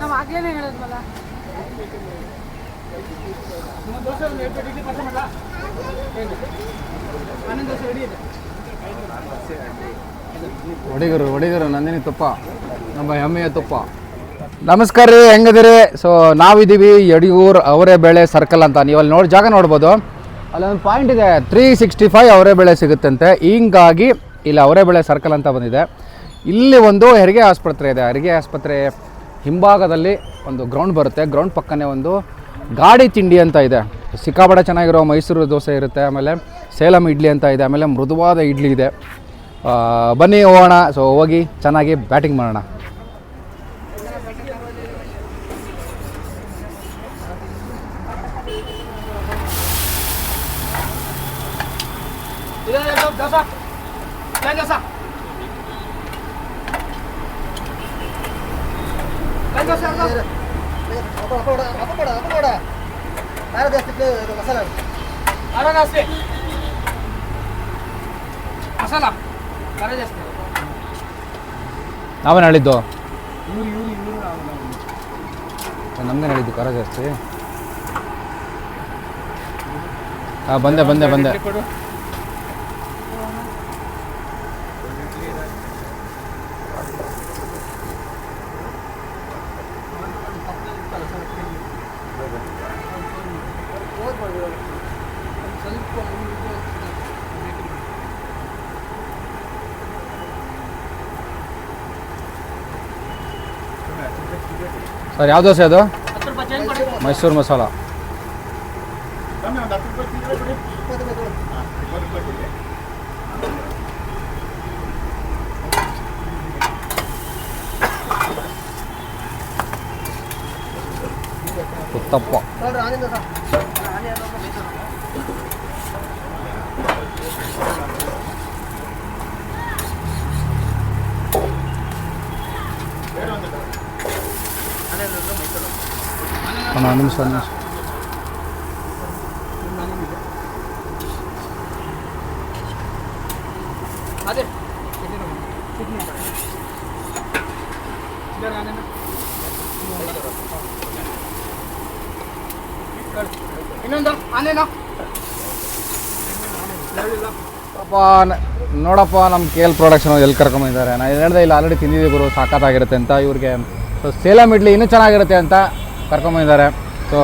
ನಾವು ಆಗ್ಲೇನೆ ಹೇಳಿದ್ವಲ್ಲ. ಒಡಿಗರು ಒಡಿಗರು, ನಂದಿನಿ ತುಪ್ಪ, ನಮ್ಮ ಹೆಮ್ಮೆಯ ತುಪ್ಪ. ನಮಸ್ಕಾರ ರೀ ಹೆಂಗದಿರಿ ಸೊ ನಾವಿದ್ದೀವಿ ಯಡಿಯೂರು ಅವರೇ ಬೆಳೆ ಸರ್ಕಲ್ ಅಂತ. ನೀವು ಅಲ್ಲಿ ನೋಡಿ ಜಾಗ ನೋಡ್ಬೋದು. ಅಲ್ಲೊಂದು ಪಾಯಿಂಟ್ ಇದೆ. ತ್ರೀ ಸಿಕ್ಸ್ಟಿ ಫೈವ್ ಅವರೇ ಬೆಳೆ ಸಿಗುತ್ತಂತೆ. ಹಿಂಗಾಗಿ ಇಲ್ಲಿ ಅವರೇ ಬೆಳೆ ಸರ್ಕಲ್ ಅಂತ ಬಂದಿದೆ. ಇಲ್ಲಿ ಒಂದು ಹೆರಿಗೆ ಆಸ್ಪತ್ರೆ ಇದೆ. ಹೆರಿಗೆ ಆಸ್ಪತ್ರೆ ಹಿಂಭಾಗದಲ್ಲಿ ಒಂದು ಗ್ರೌಂಡ್ ಬರುತ್ತೆ. ಗ್ರೌಂಡ್ ಪಕ್ಕನೇ ಒಂದು ಗಾಡಿ ತಿಂಡಿ ಅಂತ ಇದೆ. ಸಿಕ್ಕಾಪಟ್ಟೆ ಚೆನ್ನಾಗಿರೋ ಮೈಸೂರು ದೋಸೆ ಇರುತ್ತೆ. ಆಮೇಲೆ ಸೇಲಂ ಇಡ್ಲಿ ಅಂತ ಇದೆ. ಆಮೇಲೆ ಮೃದುವಾದ ಇಡ್ಲಿ ಇದೆ. ಬನ್ನಿ ಹೋಗೋಣ. ಸೊ ಹೋಗಿ ಚೆನ್ನಾಗಿ ಬ್ಯಾಟಿಂಗ್ ಮಾಡೋಣ. ಮಸಾಲ ಖಾರ ಜಾಸ್ತಿ ನಾವೇನು ಹೇಳಿದ್ದು ನಮ್ಗೆ ಹೇಳಿದ್ದು ಖರ ಜಾಸ್ತಿ ಹಾಂ ಬಂದೆ ಬಂದೆ ಬಂದೆ ಸರ್ ಯಾವ ದೋಸೆ ಅದು? ಹತ್ತು ರೂಪಾಯಿ ಚೇಂಜ್ ಕೊಡಿ ಮೈಸೂರು ಮಸಾಲ. ಉತ್ತಪ್ಪ. ಒಂದು ನಿಮಿಷ ಇನ್ನೊಂದು ಆನೇನೋ ನೋಡಪ್ಪ ನಮ್ಮ ಕೆ ಎಲ್ ಪ್ರೊಡಕ್ಷನ್ ಎಲ್ಲಿ ಕರ್ಕೊಂಬಂದಿದ್ದಾರೆ? ನಾನು ಹೇಳ್ದೆ ಇಲ್ಲ ಆಲ್ರೆಡಿ ತಿಂದಿದ್ದೀವಿ ಗುರು ಸಾಕತ್ತಾಗಿರುತ್ತೆ ಅಂತ ಇವ್ರಿಗೆ. ಸೊ ಸೇಲಂ ಇಡ್ಲಿ ಇನ್ನೂ ಚೆನ್ನಾಗಿರುತ್ತೆ ಅಂತ ಕರ್ಕೊಂಬಂದಿದ್ದಾರೆ. ಸೊ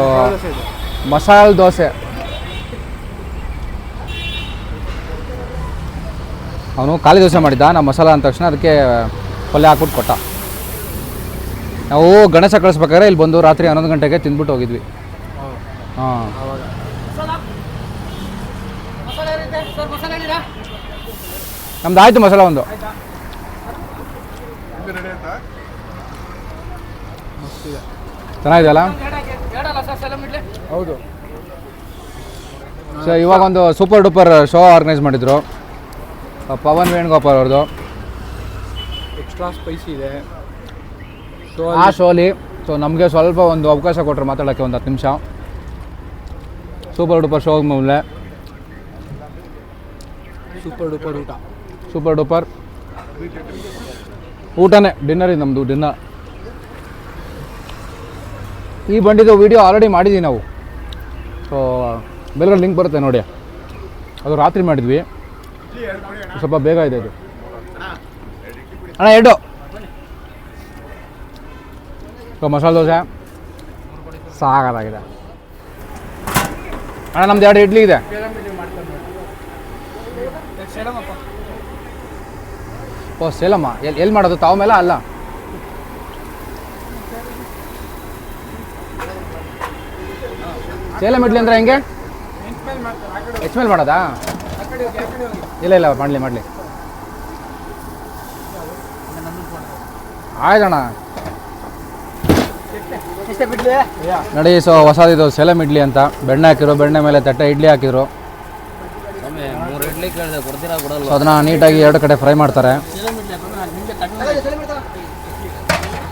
ಮಸಾಲೆ ದೋಸೆ. ಅವನು ಖಾಲಿ ದೋಸೆ ಮಾಡಿದ್ದ ನಾವು ಮಸಾಲ ಅಂದ ತಕ್ಷಣ ಅದಕ್ಕೆ ಪಲ್ಯ ಹಾಕ್ಬಿಟ್ಟು ಕೊಟ್ಟ. ನಾವು ಗಣೇಶ ಕಳಿಸ್ಬೇಕಾದ್ರೆ ಇಲ್ಲಿ ಬಂದು ರಾತ್ರಿ ಹನ್ನೊಂದು ಗಂಟೆಗೆ ತಿಂದ್ಬಿಟ್ಟು ಹೋಗಿದ್ವಿ. ಹಾಂ. ನಮ್ದು ಆಯಿತು ಮಸಾಲ ಒಂದು. ಆಯ್ತಾ? ಚೆನ್ನಾಗಿದೆಯಲ್ಲ? ಹೌದು ಸರ್ ಸೊ ಇವಾಗ ಒಂದು ಸೂಪರ್ ಡೂಪರ್ ಶೋ ಆರ್ಗನೈಸ್ ಮಾಡಿದ್ರು. ಪವನ್ ವೇಣುಗೋಪಾಲ್ ಅವ್ರದ್ದು ಎಕ್ಸ್ಟ್ರಾ ಸ್ಪೈಸಿ ಇದೆ. ಸೊ ಆ ಶೋಲಿ ಸೊ ನಮಗೆ ಸ್ವಲ್ಪ ಒಂದು ಅವಕಾಶ ಕೊಟ್ಟರು ಮಾತಾಡೋಕ್ಕೆ ಒಂದು ಹತ್ತು ನಿಮಿಷ. ಸೂಪರ್ ಡೂಪರ್ ಶೋ ಮೇಲೆ ಸೂಪರ್ ಡೂಪರ್ ಊಟ. ಸೂಪರ್ ಡೂಪರ್ ಊಟನೇ ಡಿನ್ನರ್ ಇದು ನಮ್ಮದು ಡಿನ್ನರ್ ಈ ಬಂಡಿದು ವೀಡಿಯೋ ಆಲ್ರೆಡಿ ಮಾಡಿದ್ದೀವಿ ನಾವು. ಸೊ ಬೇರೆ ಲಿಂಕ್ ಬರುತ್ತೆ ನೋಡಿ. ಅದು ರಾತ್ರಿ ಮಾಡಿದ್ವಿ. ಸ್ವಲ್ಪ ಬೇಗ ಇದೆ ಅದು. ಅಣ್ಣ ಎರಡು ಸೊ ಮಸಾಲೆ ದೋಸೆ. ಸಾಗದಾಗಿದೆ ಅಣ್ಣ, ನಮ್ದು ಎರಡು ಇಡ್ಲಿ ಇದೆ. ಓ, ಸೇಲಮ್ಮ. ಎಲ್ಲಿ ಮಾಡೋದು, ತಾವು ಮೇಲೆ ಅಲ್ಲ? ಸೇಲಂ ಇಡ್ಲಿ ಅಂದ್ರೆ ಹೆಂಗೆ? ಎಚ್ ಮೇಲ್ ಮಾಡೋದಾ? ಇಲ್ಲ ಇಲ್ಲ ಮಾಡಲಿ ಮಾಡಲಿ. ಆಯ್ತಣ್ಣ ನಡಿ ಸೊ ಹೊಸದಿದು ಸೆಲಮ್ ಇಡ್ಲಿ ಅಂತ. ಬೆಣ್ಣೆ ಹಾಕಿರೋ ಬೆಣ್ಣೆ ಮೇಲೆ ತಟ್ಟೆ ಇಡ್ಲಿ ಹಾಕಿದ್ರು. ಸೊ ಅದನ್ನ ನೀಟಾಗಿ ಎರಡು ಕಡೆ ಫ್ರೈ ಮಾಡ್ತಾರೆ.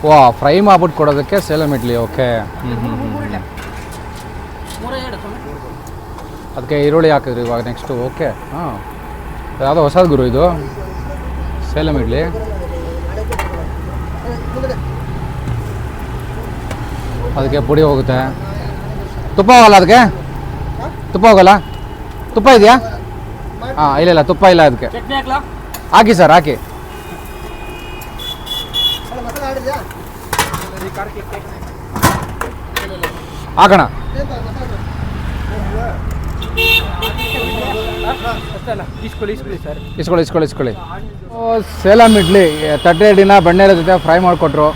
ಓ ಫ್ರೈ ಮಾಡ್ಬಿಟ್ಟು ಕೊಡೋದಕ್ಕೆ ಸೆಲಮ್ ಇಡ್ಲಿ ಓಕೆ. ಹ್ಞೂ ಹ್ಞೂ ಹ್ಞೂ ಅದಕ್ಕೆ ಈರುಳ್ಳಿ ಹಾಕಿದ್ರು ಇವಾಗ ನೆಕ್ಸ್ಟು ಓಕೆ ಹಾಂ. ಯಾವುದೋ ಹೊಸದು ಗುರು ಇದು. ಸೇಲಂ ಇಡ್ಲಿ ಅದಕ್ಕೆ ಪುಡಿ ಹೋಗುತ್ತೆ. ತುಪ್ಪ ಹೋಗಲ್ಲ ಅದಕ್ಕೆ? ತುಪ್ಪ ಹೋಗಲ್ಲ? ತುಪ್ಪ ಇದೆಯಾ? ಹಾಂ ಇಲ್ಲ ಇಲ್ಲ ತುಪ್ಪ ಇಲ್ಲ ಅದಕ್ಕೆ. ಹಾಕಿ ಸರ್ ಹಾಕಿ. ಹಾಕೋಣ ಅಷ್ಟೇ ಅಲ್ಲ ಇಸ್ಕೊಳ್ಳಿ ಇಸ್ಕೊಳ್ಳಿ ಇಸ್ಕೊಳ್ಳಿ ಇಸ್ಕೊಳ್ಳಿ ಇಸ್ಕೊಳ್ಳಿ. ಓ, ಸೇಲಂ ಇಡ್ಲಿ. ತಟ್ಟೆ ಇಡ್ಲಿನ ಬೆಣ್ಣೆಲ ಜೊತೆ ಫ್ರೈ ಮಾಡಿಕೊಟ್ರು.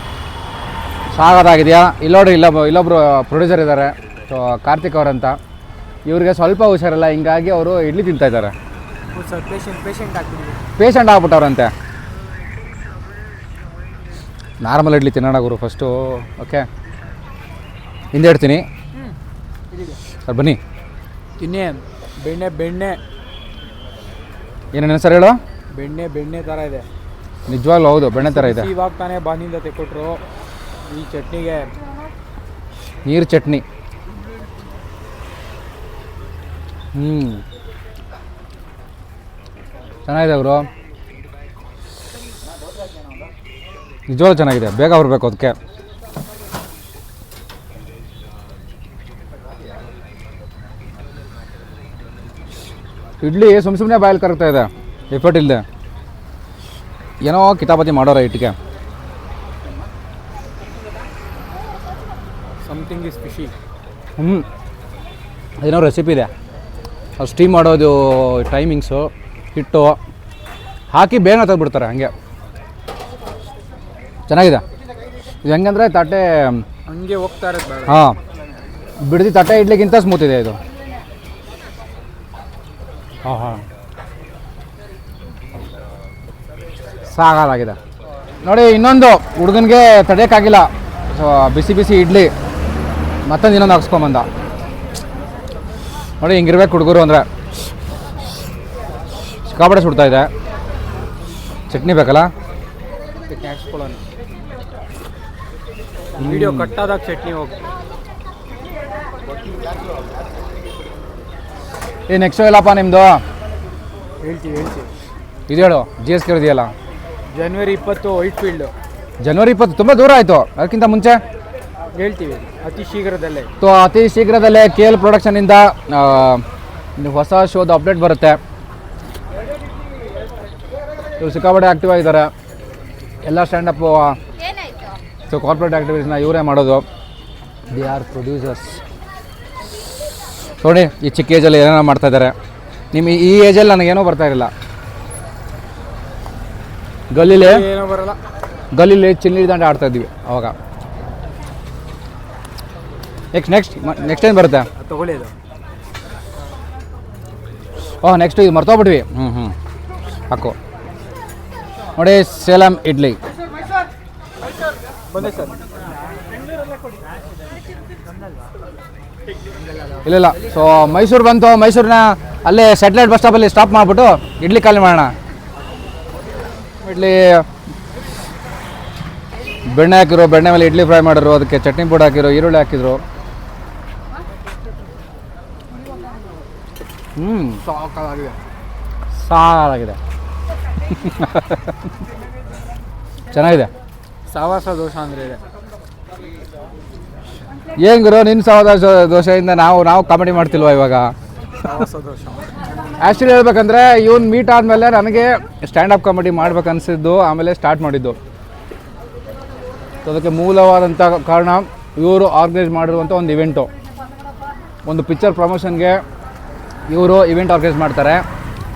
ಸಾಗದಾಗಿದೆಯಾ? ಇಲ್ಲೋಡ್ರಿ ಇಲ್ಲ ಇಲ್ಲೊಬ್ರು ಪ್ರೊಡ್ಯೂಸರ್ ಇದ್ದಾರೆ ಸೊ ಕಾರ್ತಿಕ್ ಅವರಂತ. ಇವ್ರಿಗೆ ಸ್ವಲ್ಪ ಹುಷಾರಿಲ್ಲ ಹಿಂಗಾಗಿ ಅವರು ಇಡ್ಲಿ ತಿಂತಾ ಇದ್ದಾರೆ. ಪೇಷಂಟ್ ಆಗ್ಬಿಟ್ಟವ್ರಂತೆ. ನಾರ್ಮಲ್ ಇಡ್ಲಿ ತಿನ್ನೋಣ ಗುರು ಫಸ್ಟು ಓಕೆ ಹಿಂದೆ ಇಡ್ತೀನಿ. ಸರ್ ಬನ್ನಿ. ತಿನ್ನಿ. ಬೆಣ್ಣೆ ಬೆಣ್ಣೆ. ಏನೇನು ಸರ್ ಹೇಳೋ? ಬೆಣ್ಣೆ ಬೆಣ್ಣೆ ಥರ ಇದೆ. ನಿಜವಾಗ್ಲೂ ಹೌದು ಬೆಣ್ಣೆ ಥರ ಇದೆ. ಇವಾಗ ತಾನೇ ಬಾನಿಂದ ತೆಕ್ಕೊಟ್ರು. ಈ ಚಟ್ನಿಗೆ ನೀರು ಚಟ್ನಿ. ಹ್ಞೂ ಚೆನ್ನಾಗಿದೆ ಅವರು. ನಿಜವಾಗ್ಲೂ ಚೆನ್ನಾಗಿದೆ ಬೇಗ ಬರಬೇಕು ಅದಕ್ಕೆ. ಇಡ್ಲಿ ಸುಮ್ಮ ಸುಮ್ಮನೆ ಬಾಯಲ್ಲಿ ಕರಗ್ತಾ ಇದೆ. ಎಫರ್ಟ್ ಇಲ್ಲದೆ ಏನೋ ಕಿತಾಪತಿ ಮಾಡೋರ ಇಟ್ಟಿಗೆ ಸಮಥಿಂಗ್ ಇಸ್ ಫಿಶಿ ಹ್ಞೂ ಅದೇನೋ ರೆಸಿಪಿ ಇದೆ. ಅದು ಸ್ಟೀಮ್ ಮಾಡೋದು ಟೈಮಿಂಗ್ಸು ಹಿಟ್ಟು ಹಾಕಿ ಬೇಗ ತೆಗೆದ್ಬಿಡ್ತಾರೆ ಹಂಗೆ. ಚೆನ್ನಾಗಿದೆ. ಇದು ಹೆಂಗಂದ್ರೆ ತಟ್ಟೆ ಹಂಗೆ ಹೋಗ್ತಾ ಇರುತ್ತೆ ಹಾಂ. ಬಿಡದಿ ತಟ್ಟೆ ಇಡ್ಲಿಕ್ಕಿಂತ ಸ್ಮೂತ್ ಇದೆ ಇದು. ಹಾಂ ಹಾಂ ನೋಡಿ, ಇನ್ನೊಂದು ಹುಡುಗನಿಗೆ ತಡೆಯೋಕ್ಕಾಗಿಲ್ಲ. ಸೊ, ಬಿಸಿ ಬಿಸಿ ಇಡ್ಲಿ. ಮತ್ತೊಂದು ಇನ್ನೊಂದು ಹಾಕ್ಸ್ಕೊಂಬಂದ ನೋಡಿ, ಹಿಂಗಿರ್ಬೇಕು ಹುಡುಗರು ಅಂದರೆ. ಸಿಕ್ಕಾಪಟ್ಟೆ ಸುಡ್ತಾ ಇದೆ. ಚಟ್ನಿ ಬೇಕಲ್ಲ? ವಿಡಿಯೋ ಕಟ್ಟಾದಾಗ ಚಟ್ನಿ ಹೋಗಿ ಏ ನೆಕ್ಸ್ಟ್ ಎಲ್ಲಪ್ಪ ನಿಮ್ಮದು ಹೇಳ್ತೀವಿ ಹೇಳ್ತೀವಿ. ಇದು ಹೇಳು ಜಿ ಎಸ್ ಕೆ ಇದೆಯಲ್ಲ ಜನವರಿ ಇಪ್ಪತ್ತು ವೈಟ್ ಫೀಲ್ಡು ಜನವರಿ ಇಪ್ಪತ್ತು ತುಂಬ ದೂರ ಆಯಿತು. ಅದಕ್ಕಿಂತ ಮುಂಚೆ? ಹೇಳ್ತೀವಿ ಅತಿ ಶೀಘ್ರದಲ್ಲೇ. ಸೊ ಅತಿ ಶೀಘ್ರದಲ್ಲೇ ಕೆ ಎಲ್ ಪ್ರೊಡಕ್ಷನಿಂದ ಹೊಸ ಶೋದ ಅಪ್ಡೇಟ್ ಬರುತ್ತೆ. ಇವ್ರು ಸಿಕ್ಕಾಪಟ್ಟೆ ಆ್ಯಕ್ಟಿವ್ ಆಗಿದ್ದಾರೆ. ಎಲ್ಲ ಸ್ಟ್ಯಾಂಡಪ್ಪು ಸೊ ಕಾರ್ಪೊರೇಟ್ ಆ್ಯಕ್ಟಿವಿಟೀಸ್ನ ಇವರೇ ಮಾಡೋದು. ದಿ ಆರ್ ಪ್ರೊಡ್ಯೂಸರ್ಸ್ ನೋಡಿ ಈ ಚಿಕ್ಕ ಏಜಲ್ಲಿ ಏನೇನೋ ಮಾಡ್ತಾ ಇದ್ದಾರೆ. ನಿಮ್ಮ ಈ ಏಜಲ್ಲಿ ನನಗೇನೋ ಬರ್ತಾ ಇರಲಿಲ್ಲ. ಗಲ್ಲಿಲಿ ಏನೋ ಬರಲ್ಲ. ಗಲ್ಲಿಲಿ ಚಿಲ್ಲಿ ದಾಂಡ ಆಡ್ತಾ ಇದ್ವಿ ಅವಾಗ. ನೆಕ್ಸ್ಟ್ ನೆಕ್ಸ್ಟ್ ನೆಕ್ಸ್ಟ್ ಏನು ಬರುತ್ತೆ? ತಗೊಳ್ಳಿ ಅದು. ಓಹ್ ನೆಕ್ಸ್ಟ್ ಇದು ಮರ್ತೋಗ್ಬಿಟ್ವಿ. ಹ್ಞೂ ಹ್ಞೂ ಹಾಕು. ನೋಡಿ ಸೇಲಂ ಇಡ್ಲಿ. ಬಂದೆ ಸರ್. ಇಲ್ಲ ಇಲ್ಲ. ಸೊ ಮೈಸೂರು ಬಂತು. ಮೈಸೂರಿನ ಅಲ್ಲೇ ಸ್ಯಾಟಲೈಟ್ ಬಸ್ ಸ್ಟಾಪಲ್ಲಿ ಸ್ಟಾಪ್ ಮಾಡಿಬಿಟ್ಟು ಇಡ್ಲಿ ಖಾಲಿ ಮಾಡೋಣ. ಇಡ್ಲಿ ಬೆಣ್ಣೆ ಹಾಕಿರೋ ಬೆಣ್ಣೆ ಮೇಲೆ ಇಡ್ಲಿ ಫ್ರೈ ಮಾಡಿದ್ರು ಅದಕ್ಕೆ ಚಟ್ನಿ ಪುಡಿ ಹಾಕಿರೋ ಈರುಳ್ಳಿ ಹಾಕಿದ್ರು. ಹ್ಞೂ ಸಾಕಾಗಿದೆ. ಸಾಲಾಗಿದೆ. ಚೆನ್ನಾಗಿದೆ. ಸಾವಾಸ ದೋಷ ಅಂದರೆ ಇದೆ. ಏನು ಗುರು ನಿನ್ನ ಸಹೋದರ ದೋಷದಿಂದ ನಾವು ನಾವು ಕಾಮಿಡಿ ಮಾಡ್ತಿಲ್ವಾ ಇವಾಗ? ಆ್ಯಕ್ಚುಲಿ ಹೇಳ್ಬೇಕಂದ್ರೆ, ಇವನ್ ಮೀಟ್ ಆದಮೇಲೆ ನನಗೆ ಸ್ಟ್ಯಾಂಡ್ ಅಪ್ ಕಾಮಿಡಿ ಮಾಡ್ಬೇಕು ಅನಿಸಿದ್ದು ಆಮೇಲೆ ಸ್ಟಾರ್ಟ್ ಮಾಡಿದ್ದು. ಅದಕ್ಕೆ ಮೂಲವಾದಂಥ ಕಾರಣ ಇವರು ಆರ್ಗನೈಸ್ ಮಾಡಿರುವಂಥ ಒಂದು ಇವೆಂಟು ಒಂದು ಪಿಕ್ಚರ್ ಪ್ರಮೋಷನ್ಗೆ ಇವರು ಇವೆಂಟ್ ಆರ್ಗನೈಸ್ ಮಾಡ್ತಾರೆ.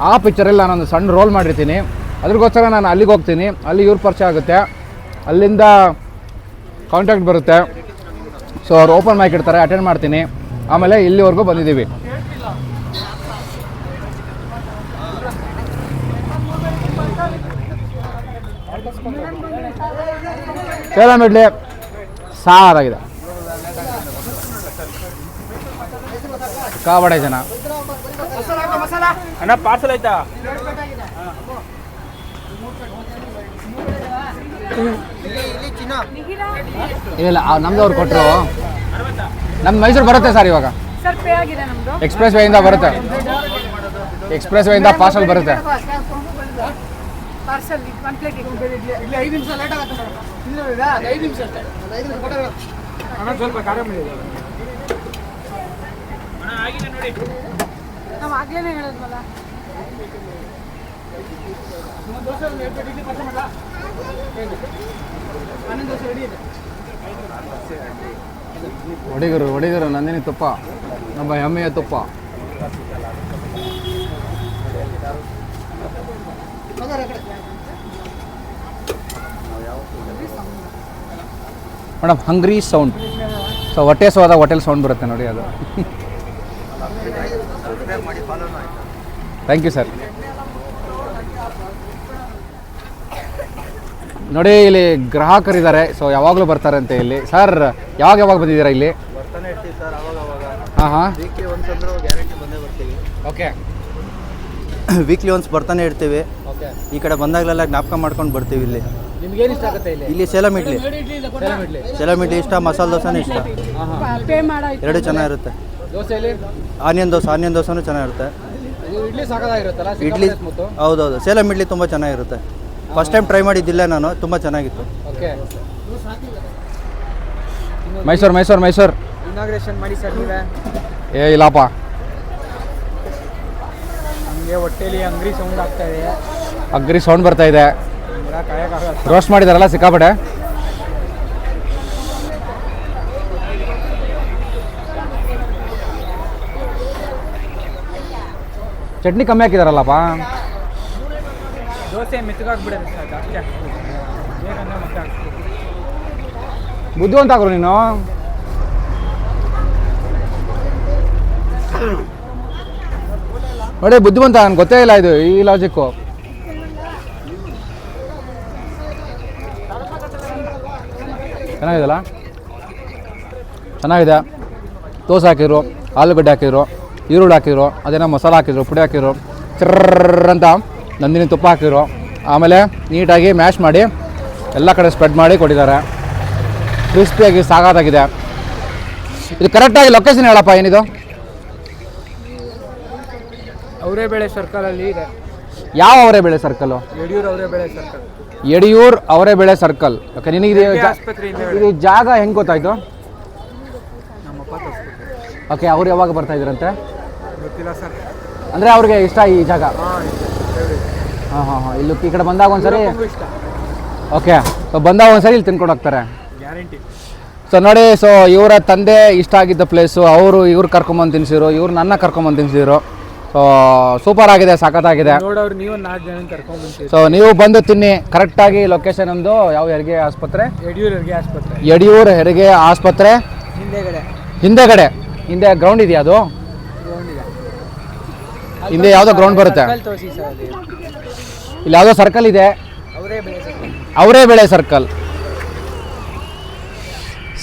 ಆ ಪಿಕ್ಚರಲ್ಲಿ ನಾನೊಂದು ಸಣ್ಣ ರೋಲ್ ಮಾಡಿರ್ತೀನಿ. ಅದ್ರಿಗೋಸ್ಕರ ನಾನು ಅಲ್ಲಿಗೆ ಹೋಗ್ತೀನಿ. ಅಲ್ಲಿ ಇವ್ರ ಪರಿಚಯ ಆಗುತ್ತೆ. ಅಲ್ಲಿಂದ ಕಾಂಟ್ಯಾಕ್ಟ್ ಬರುತ್ತೆ. ಸೊ ಅವ್ರು ಓಪನ್ ಮೈಕ್ ಇಡ್ತಾರೆ ಅಟೆಂಡ್ ಮಾಡ್ತೀನಿ. ಆಮೇಲೆ ಇಲ್ಲಿವರೆಗೂ ಬಂದಿದ್ದೀವಿ. ಸೇಲಂ ಇಡ್ಲಿ ಸಾರಾಗಿದೆ. ಕಾಬಡೆ ಜನ. ಅಣ್ಣ ಪಾರ್ಸಲ್ ಆಯ್ತಾ? ಇಲ್ಲ ನಮ್ದು ಅವ್ರು ಕೊಟ್ಟರು ನಮ್ಮ ಮೈಸೂರು ಬರುತ್ತೆ ಸರ್ ಇವಾಗ. ಸರ್ ಪೇ ಆಗಿದೆ ನಮ್ದು. ಎಕ್ಸ್ಪ್ರೆಸ್ ವೇಯಿಂದ ಬರುತ್ತೆ. ಎಕ್ಸ್ಪ್ರೆಸ್ ವೇಯಿಂದ ಪಾರ್ಸಲ್ ಬರುತ್ತೆ. ಪಾರ್ಸಲ್ ಒಡಿಗರು ಒಡಿಗರು, ನಂದಿನಿ ತುಪ್ಪ. ನಮ್ಮ ಹೆಮ್ಮೆಯ ತುಪ್ಪ. ಮೇಡಮ್ ಹಂಗ್ರಿ ಸೌಂಡ್. ಸೊ, ಹೊಟ್ಟೆ ಸೋದ ಹೋಟೆಲ್ ಸೌಂಡ್ ಬರುತ್ತೆ ನೋಡಿ ಅದು. ಥ್ಯಾಂಕ್ ಯು ಸರ್ ನೋಡಿ ಇಲ್ಲಿ ಗ್ರಾಹಕರಿದ್ದಾರೆ. ಸೊ ಯಾವಾಗಲೂ ಅಂತ ಇಲ್ಲಿ. ಸರ್ ಯಾವಾಗ ಯಾವಾಗ ಬಂದಿದ್ದೀರಾ ಇಲ್ಲಿ? ಬರ್ತಾನೆ ಇರ್ತೀವಿ ಸರ್ ಅವಾಗ ಅವಾಗ ಹಾಂ ಹಾಂ. ವೀಕ್ಲಿ ಒನ್ಸ್ ಅಂದ್ರೂ ಗ್ಯಾರಂಟಿ ಬಂದೇ ಬರ್ತೀವಿ. ಓಕೆ ವೀಕ್ಲಿ ಒನ್ಸ್ ಬರ್ತಾನೆ ಇರ್ತೀವಿ. ಓಕೆ ಈ ಕಡೆ ಬಂದಾಗಲೆಲ್ಲ ಜ್ಞಾಪಕ ಮಾಡ್ಕೊಂಡು ಬರ್ತೀವಿ ಇಲ್ಲಿ. ನಿಮ್ಗೆ ಏನು ಇಷ್ಟ ಆಗುತ್ತೆ ಇಲ್ಲಿ? ಇಲ್ಲಿ ಸೇಲಂ ಇಡ್ಲಿ. ಸೇಲಂ ಇಡ್ಲಿ ಸೇಲಂ ಇಡ್ಲಿ. ಇಷ್ಟ ಮಸಾಲ ದೋಸೆನೂ ಇಷ್ಟ. ಹಾಂ ಹಾಂ. ಪೇ ಮಾಡಾಯ್ತು ಎರಡು ಚೆನ್ನಾಗಿರುತ್ತೆ. ದೋಸೆಯಲ್ಲಿ ಆನಿಯನ್ ದೋಸೆ ಆನಿಯನ್ ದೋಸೆನೂ ಚೆನ್ನಾಗಿರುತ್ತೆ. ಇಡ್ಲಿ ಸಾಕಾಗಿರುತ್ತಲ್ಲ ಇಡ್ಲಿ ಹೌದೌದು. ಸೇಲಂ ಇಡ್ಲಿ ತುಂಬ ಚೆನ್ನಾಗಿರುತ್ತೆ. ಫಸ್ಟ್ ಟೈಮ್ ಟ್ರೈ ಮಾಡಿದ್ದಿಲ್ಲ ನಾನು ತುಂಬ ಚೆನ್ನಾಗಿತ್ತು. ಓಕೆ ಮೈಸೂರು ಮೈಸೂರು ಮೈಸೂರು. ಇನಾಗ್ರೇಷನ್ ಮಾಡಿ ಸರ್ ನೀವೇ. ಏ ಇಲ್ಲಪ್ಪ. ನಮಗೆ ಹೊಟ್ಟೆಲಿ ಅಂಗಡಿ ಸೌಂಡ್ ಆಗ್ತಾ ಇದೆ. ಅಗ್ರಿ ಸೌಂಡ್ ಬರ್ತಾ ಇದೆ. ಕಾಯಕ್ಕಾಗಲ್ಲ ರೋಸ್ಟ್ ಮಾಡಿದಾರಲ್ಲ ಸಿಕ್ಕಾಪಟ್ಟೆ? ಚಟ್ನಿ ಕಮ್ಮಿ ಹಾಕಿದಾರಲ್ಲಪ್ಪ. ದೋಸೆ ಮೆತ್ತಗಾಗ್ಬಿಡೋದು ಸರ್ ಜಾಸ್ತಿ ಹಾಕ್ಸ್ಬೇಕು ಬೇಕಂದ್ರೆ ಮತ್ತೆ ಹಾಕ್ಸ್ಬೇಕು ಬುದ್ಧಿವಂತ ಹಾಕ್ರು ನೀನು? ನೋಡಿ ಬುದ್ಧಿವಂತ ನನ್ಗೆ ಗೊತ್ತೇ ಇಲ್ಲ ಇದು, ಈ ಲಾಜಿಕ್ಕು ಚೆನ್ನಾಗಿದೆಲ್ಲ ಚೆನ್ನಾಗಿದೆ. ದೋಸೆ ಹಾಕಿದ್ರು, ಆಲೂಗಡ್ಡೆ ಹಾಕಿದ್ರು, ಈರುಳ್ಳಿ ಹಾಕಿದ್ರು, ಅದೇನೋ ಮಸಾಲೆ ಹಾಕಿದ್ರು, ಪುಡಿ ಹಾಕಿದ್ರು. ಚರ್ರ ಅಂತ. ನಂದಿನಿ ತುಪ್ಪ ಹಾಕಿದ್ರು. ಆಮೇಲೆ ನೀಟಾಗಿ ಮ್ಯಾಶ್ ಮಾಡಿ ಎಲ್ಲ ಕಡೆ ಸ್ಪ್ರೆಡ್ ಮಾಡಿ ಕೊಟ್ಟಿದ್ದಾರೆ. ಕ್ರಿಸ್ಪಿಯಾಗಿ ಸಾಗಾದಾಗಿದೆ. ಇದು ಕರೆಕ್ಟಾಗಿ ಲೊಕೇಶನ್ ಹೇಳಪ್ಪ ಏನಿದು? ಅವರೇ ಬೆಳೆ ಸರ್ಕಲಲ್ಲಿ ಇದೆ. ಯಾವ ಅವರೇ ಬೆಳೆ ಸರ್ಕಲ್ಲು ಯಡಿಯೂರು ಅವರೇ ಬೆಳೆ ಸರ್ಕಲ್ ಯಡಿಯೂರ್ ಅವರೇ ಬೆಳೆ ಸರ್ಕಲ್ ಓಕೆ ನಿನಗೆ ಇದು ಜಾಗ ಹೆಂಗೆ ಗೊತ್ತಾಯ್ತು? ಓಕೆ ಅವ್ರು ಯಾವಾಗ ಬರ್ತಾ ಇದ್ರಂತೆ? ಗೊತ್ತಿಲ್ಲ ಸರ್. ಅಂದರೆ ಅವ್ರಿಗೆ ಇಷ್ಟ ಈ ಜಾಗ? ಹಾಂ ಹಾಂ ಹಾಂ. ಇಲ್ಲಿ ಈ ಕಡೆ ಬಂದಾಗ ಒಂದ್ಸರಿ ಓಕೆ ಸೊ ಬಂದಾಗ ಒಂದ್ಸರಿ ಇಲ್ಲಿ ತಿನ್ಕೊಂಡು ಹೋಗ್ತಾರೆ. ಗ್ಯಾರಂಟಿ ಸೊ ನೋಡಿ ಸೊ ಇವರ ತಂದೆ ಇಷ್ಟ ಆಗಿದ್ದ ಪ್ಲೇಸು ಅವರು ಇವ್ರು ಕರ್ಕೊಂಬಂದು ತಿನ್ಸಿರು ಇವ್ರು ನನ್ನ ಕರ್ಕೊಂಬಂದು ತಿನ್ಸಿರು ಸೊ ಸೂಪರ್ ಆಗಿದೆ ಸಖತ್ತಾಗಿದೆ. ನೋಡೋರು ನೀವು ನಾಲ್ಕು ಜನ ಸೊ ನೀವು ಬಂದು ತಿನ್ನಿ. ಕರೆಕ್ಟಾಗಿ ಲೊಕೇಶನ್ ಒಂದು ಯಾವ ಹೆರಿಗೆ ಆಸ್ಪತ್ರೆ? ಯಡಿಯೂರು ಹೆರಿಗೆ ಆಸ್ಪತ್ರೆ. ಯಡಿಯೂರು ಹೆರಿಗೆ ಆಸ್ಪತ್ರೆ. ಹಿಂದೆಗಡೆ. ಹಿಂದೆಗಡೆ. ಹಿಂದೆ ಗ್ರೌಂಡ್ ಇದೆಯಾ ಅದು? ಹಿಂದೆ ಯಾವುದೋ ಗ್ರೌಂಡ್ ಬರುತ್ತೆ. ಇಲ್ಲಿ ಯಾವುದೋ ಸರ್ಕಲ್ ಇದೆ. ಅವರೇ ಬೆಳೆ ಸರ್ಕಲ್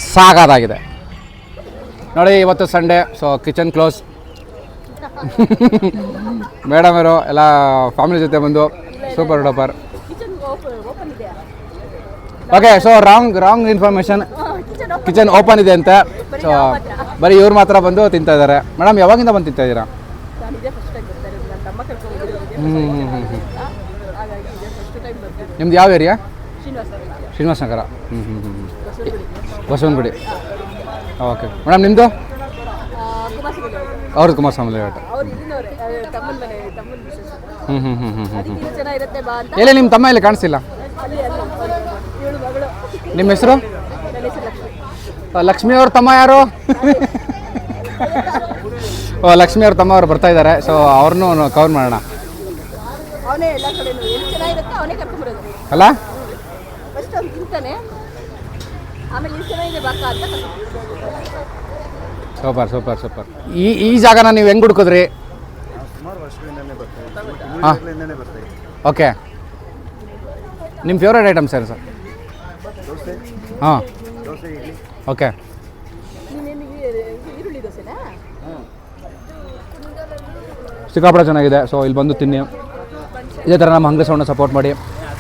ಸಾಕಾದಾಗಿದೆ ನೋಡಿ ಇವತ್ತು Sunday so kitchen close madam ಅವರು ಎಲ್ಲ ಫ್ಯಾಮಿಲಿ ಜೊತೆ ಬಂದು super duper okay so wrong wrong information kitchen open ಇದೆ ಅಂತ. ಸೊ ಬರೀ ಇವ್ರು ಮಾತ್ರ ಬಂದು ತಿಂತಾ ಇದ್ದಾರೆ. ಮೇಡಮ್ ಯಾವಾಗಿಂದ ಬಂದು ತಿಂತಾ ಇದ್ದೀರಾ? ಹ್ಞೂ ಹ್ಞೂ ಹ್ಞೂ ಹ್ಞೂ ಹಾಗಾಗಿ ಇದೇ ಫಸ್ಟ್ ಟೈಮ್ ಬರ್ತೀನಿ ನಿಮ್ದು ಯಾವ ಏರಿಯಾ ಶ್ರೀನಿವಾಸ ನಗರ ಹ್ಞೂ ಹ್ಞೂ ಹ್ಞೂ ಬಸವನಗುಡಿ. ಓಕೆ ಮೇಡಮ್ ನಿಮ್ಮದು ಅವ್ರದ್ದು ಕುಮಾರಸ್ವಾಮಿ ಲೇಔಟ್ ಹ್ಞೂ ಹ್ಞೂ ಹ್ಞೂ ಹ್ಞೂ ಹ್ಞೂ ಹ್ಞೂ ಎಲ್ಲಿ ನಿಮ್ಮ ತಮ್ಮ ಇಲ್ಲಿ ಕಾಣಿಸ್ತಿಲ್ಲ ಮಗಳು. ನಿಮ್ಮ ಹೆಸರು? ಲಕ್ಷ್ಮಿ. ಅವ್ರ ತಮ್ಮ ಯಾರು? ಓ ಲಕ್ಷ್ಮಿ ಅವ್ರ ತಮ್ಮ ಅವ್ರು ಬರ್ತಾ ಇದ್ದಾರೆ ಸೊ ಅವ್ರನ್ನೂ ಕವರ್ ಮಾಡೋಣ. ಅಲ್ಲ? ಫಸ್ಟ್ ಅವ್ನು ತಿಂತಾನೆ. ಆಮೇಲೆ ಚೆನ್ನಾಗಿದೆ ಬಾಕ ಅಂತ ಸೂಪರ್ ಸೂಪರ್ ಸೂಪರ್. ಈ ಈ ಜಾಗನ ನೀವು ಹೆಂಗೆ ಹುಡ್ಕಿದ್ರಿ? ಸುಮಾರು ವರ್ಷಗಳಿಂದಲೇ ಬರ್ತೀವಿ ಹಾಂ. ಬರ್ತೀವಿ ಓಕೆ. ನಿಮ್ಮ ಫೇವ್ರೇಟ್ ಐಟಮ್ಸ್ ಏನು ಸರ್ ದೋಸೆ? ಹಾಂ. ದೋಸೆ ಇಡ್ಲಿ. ಓಕೆ. ನೀನೇನು ಈರುಳ್ಳಿ ದೋಸೆನಾ? ಸಿಕ್ಕಾಪಟ್ಟೆ ಚೆನ್ನಾಗಿದೆ. ಸೊ ಇಲ್ಲಿ ಬಂದು ತಿನ್ನಿ. ಇದೇ ಥರ ನಮ್ಮ ಹಂಗೆ ಸೌಂಡ್ನ ಸಪೋರ್ಟ್ ಮಾಡಿ.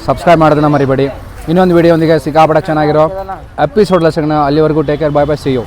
ಸಬ್ಸ್ಕ್ರೈಬ್ ಮಾಡೋದನ್ನ ಮರಿಬೇಡಿ. ಇನ್ನೊಂದು ವಿಡಿಯೋಂದಿಗೆ ಸಿಕ್ಕಾಪಟ್ಟೆ ಚೆನ್ನಾಗಿರೋ ಎಪಿಸೋಡ್ ಸಿಗೋಣ. ಅಲ್ಲಿವರೆಗೂ take care bye bye see you